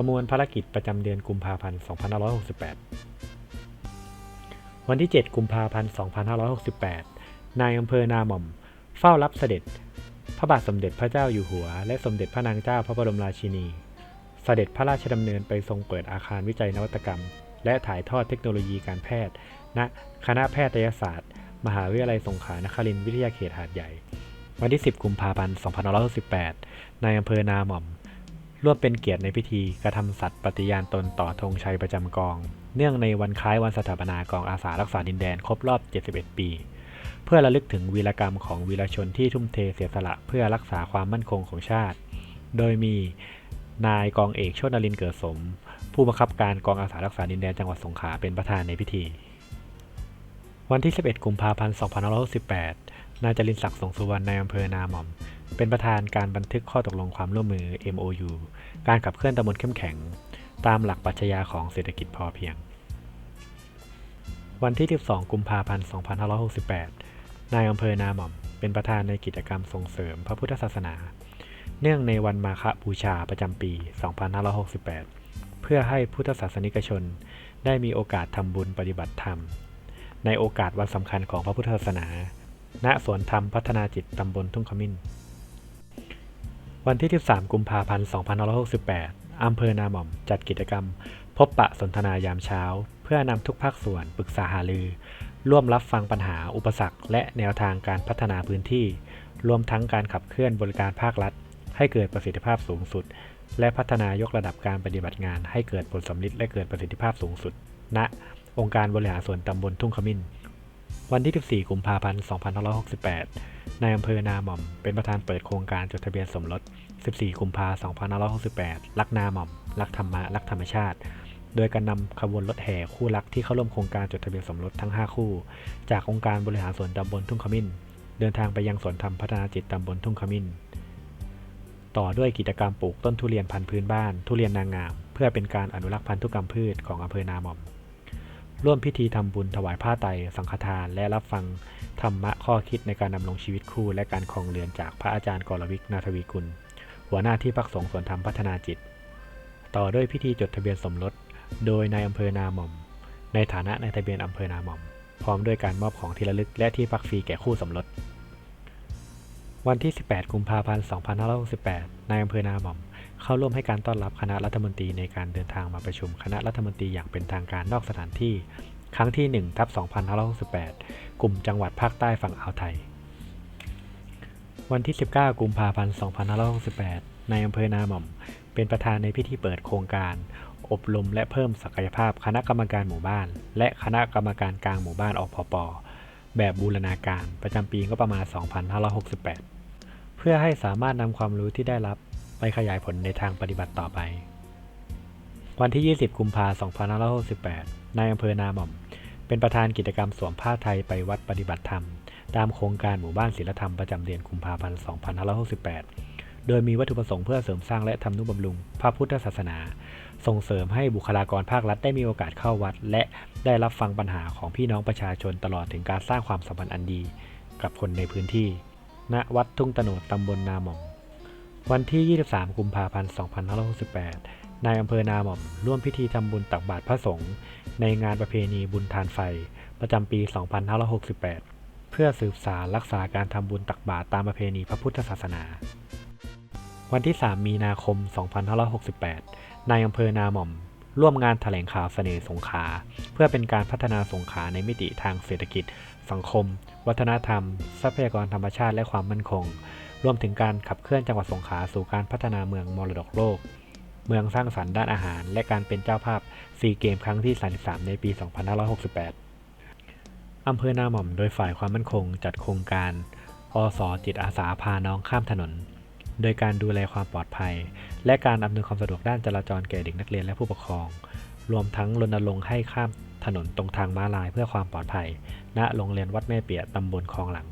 ประมวลภารกิจประจำเดือนกุมภาพันธ์ 2568 วันที่ 7 กุมภาพันธ์ 2568 นายอำเภอนาหม่อม เฝ้ารับเสด็จ พระบาทสมเด็จพระเจ้าอยู่หัว และสมเด็จพระนางเจ้าพระบรมราชินี เสด็จพระราชดำเนินไปทรงเปิดอาคารวิจัยนวัตกรรม และถ่ายทอดเทคโนโลยีการแพทย์ ณ คณะแพทยศาสตร์ มหาวิทยาลัยสงขลานครินทร์วิทยาเขตหาดใหญ่ วันที่ 10 กุมภาพันธ์ 2568 นายอำเภอนาหม่อม ร่วมเป็นเกียรติในพิธีกระทำสัตย์ปฏิญาณตนต่อธงชัยประจำกอง เนื่องในวันคล้ายวันสถาปนากองอาสารักษาดินแดนครบรอบ 71 ปี เพื่อระลึกถึงวีรกรรมของวีรชนที่ทุ่มเทเสียสละเพื่อรักษาความมั่นคงของชาติ โดยมีนายกองเอกโชตนรินเกิดสม ผู้บังคับการกองอาสารักษาดินแดนจังหวัดสงขลาเป็นประธานในพิธี วันที่ 11 กุมภาพันธ์ 2568 นายจรินทร์ศักดิ์สงสุวรรณนายอำเภอนาหม่อม เป็นประธานการบันทึกข้อตกลงความร่วมมือ MOU การขับเคลื่อนตำบลเข้มแข็ง ตามหลักปรัชญาของเศรษฐกิจพอเพียง วันที่ 12 กุมภาพันธ์ 2568 นายอำเภอนาหม่อม เป็นประธานในกิจกรรมส่งเสริมพระพุทธศาสนา เนื่องในวันมาฆบูชาประจำปี 2568 เพื่อให้พุทธศาสนิกชนได้มีโอกาสทำบุญปฏิบัติธรรม ในโอกาสวันสำคัญของพระพุทธศาสนา ณ สวนธรรมพัฒนาจิตตำบลทุ่งขมิ้น วันที่ 13 กุมภาพันธ์ 2568 อำเภอนาหม่อมจัดกิจกรรม พบปะสนทนายามเช้า เพื่อนำทุกภาคส่วนปรึกษาหารือ ร่วมรับฟังปัญหาอุปสรรค และแนวทางการพัฒนาพื้นที่ รวมทั้งการขับเคลื่อนบริการภาครัฐ ให้เกิดประสิทธิภาพสูงสุด และพัฒนายกระดับการปฏิบัติงาน ให้เกิดผลสำลิดและเกิดประสิทธิภาพสูงสุดณองค์การบริหารส่วนตำบลทุ่งขมิ้น วันที่ 14 กุมภาพันธ์ 2568 นายอำเภอนาหม่อม เป็นประธานเปิดโครงการจดทะเบียนสมรส 14 กุมภาพันธ์ 2568 รักนาหม่อม รักธรรมะ รักธรรมชาติ โดยการนำขบวนรถแห่คู่รักที่เข้าร่วมโครงการจดทะเบียนสมรสทั้ง 5 คู่ จากองค์การบริหารส่วนตำบลทุ่งขมิ้น เดินทางไปยังสวนธรรมพัฒนาจิตตำบลทุ่งขมิ้น ต่อด้วยกิจกรรมปลูกต้นทุเรียนพันธุ์พื้นบ้าน ทุเรียนนางงาม เพื่อเป็นการอนุรักษ์พันธุกรรมพืชของอำเภอนาหม่อม ร่วมพิธีทำบุญถวายผ้าไตรสังฆทาน และรับฟังธรรมะข้อคิดในการดำรงชีวิตคู่และการครองเรือนจากพระอาจารย์กรวิกนาทวีกุล หัวหน้าที่พักสงฆ์สวนธรรมพัฒนาจิต ต่อด้วยพิธีจดทะเบียนสมรส โดยนายอำเภอนาหม่อม ในฐานะนายทะเบียนอำเภอนาหม่อม พร้อมด้วยการมอบของที่ระลึกและที่พักฟรีแก่คู่สมรส วันที่ 18 กุมภาพันธ์ 2568นายอำเภอนาหม่อม เข้าร่วมให้การต้อนรับคณะรัฐมนตรีในการเดินทางมาประชุมคณะรัฐมนตรีอย่างเป็นทางการนอกสถานที่ ครั้งที่ 1ทับ2568 กลุ่มจังหวัดภาคใต้ฝั่งอ่าวไทย วันที่ 19 กุมภาพันธ์ 2568นายอำเภอนาหม่อม เป็นประธานในพิธีเปิดโครงการ อบรมและเพิ่มศักยภาพคณะกรรมการหมู่บ้าน และคณะกรรมการกลางหมู่บ้านอพปแบบบูรณาการประจำปีงบประมาณ 2568 เพื่อให้สามารถนำความรู้ที่ได้รับ ไปขยายผลในทางปฏิบัติต่อไป วันที่ 20 กุมภาพันธ์ 2568 นายอำเภอนาหม่อม เป็นประธานกิจกรรมสวมผ้าไทยไปวัดปฏิบัติธรรม ตามโครงการหมู่บ้านศิลธรรมประจำเดือนกุมภาพันธ์ 2568 โดยมีวัตถุประสงค์เพื่อเสริมสร้างและทำนุบำรุง พระพุทธศาสนา ส่งเสริมให้บุคลากรภาครัฐได้มีโอกาสเข้าวัด และได้รับฟังปัญหาของพี่น้องประชาชนตลอดถึงการสร้างความสัมพันธ์อันดี กับคนในพื้นที่ ณ วัดทุ่งตโนดตำบลนาหม่อม วันที่ 23 กุมภาพันธ์ 2568 นายอำเภอนาหม่อมร่วมพิธีทำบุญตักบาตรพระสงฆ์ในงานประเพณีบุญทานไฟ ประจำปี 2568 เพื่อสืบสารรักษาการทำบุญตักบาตรตามประเพณีพระพุทธศาสนา วันที่ 3 มีนาคม 2568 นายอำเภอนาหม่อม ร่วมงานแถลงข่าวเสน่ห์สงขา เพื่อเป็นการพัฒนาสงขาในมิติทางเศรษฐกิจ สังคม วัฒนธรรม ทรัพยากรธรรมชาติและความมั่นคง รวมถึงการขับเคลื่อนจังหวัดสงขลาสู่การพัฒนาเมืองมรดกโลก เมืองสร้างสรรค์ด้านอาหาร และการเป็นเจ้าภาพซีเกมครั้งที่ 33 ในปี 2568 อำเภอนาหม่อมโดยฝ่ายความมั่นคงจัดโครงการ อสจิตอาสาพาน้องข้ามถนน โดยการดูแลความปลอดภัย และการอำนวยความสะดวกด้านจราจรแก่เด็กนักเรียนและผู้ปกครอง รวมทั้งรณรงค์ให้ข้ามถนนตรงทางม้าลายเพื่อความปลอดภัย ณ โรงเรียนวัดแม่เปียตำบลคลองหลัง